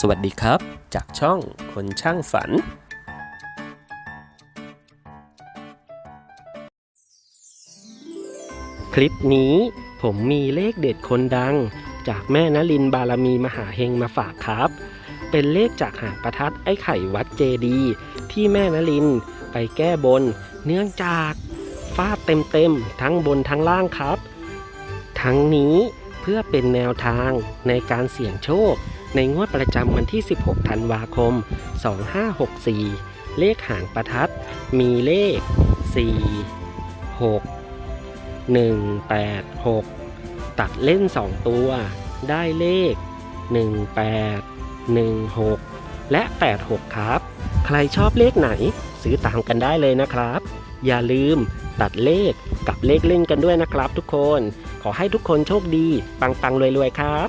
สวัสดีครับ จากช่องคนช่างฝัน คลิปนี้ผมมีเลขเด็ดคนดัง จากแม่นลินบารมีมหาเฮงมาฝากครับ เป็นเลขจากหางประทัดไอ้ไข่วัดเจดี ที่แม่นลินไปแก้บน เนื่องจากฟาดเต็มๆ ทั้งบนทั้งล่างครับ ทั้งนี้เพื่อเป็นแนวทางในการเสี่ยงโชค ในงวดประจำวันที่ 16 ธันวาคม 2564 เลขหางประทัด มีเลข 4 6 1 8 6 ตัดเล่น 2 ตัว ได้เลข 18 16 และ 86 ครับ ใครชอบเลขไหน ซื้อตามกันได้เลยนะครับ อย่าลืมตัดเลขกับเลขเล่นกันด้วยนะครับทุกคน ขอให้ทุกคนโชคดี ปังๆรวยๆครับ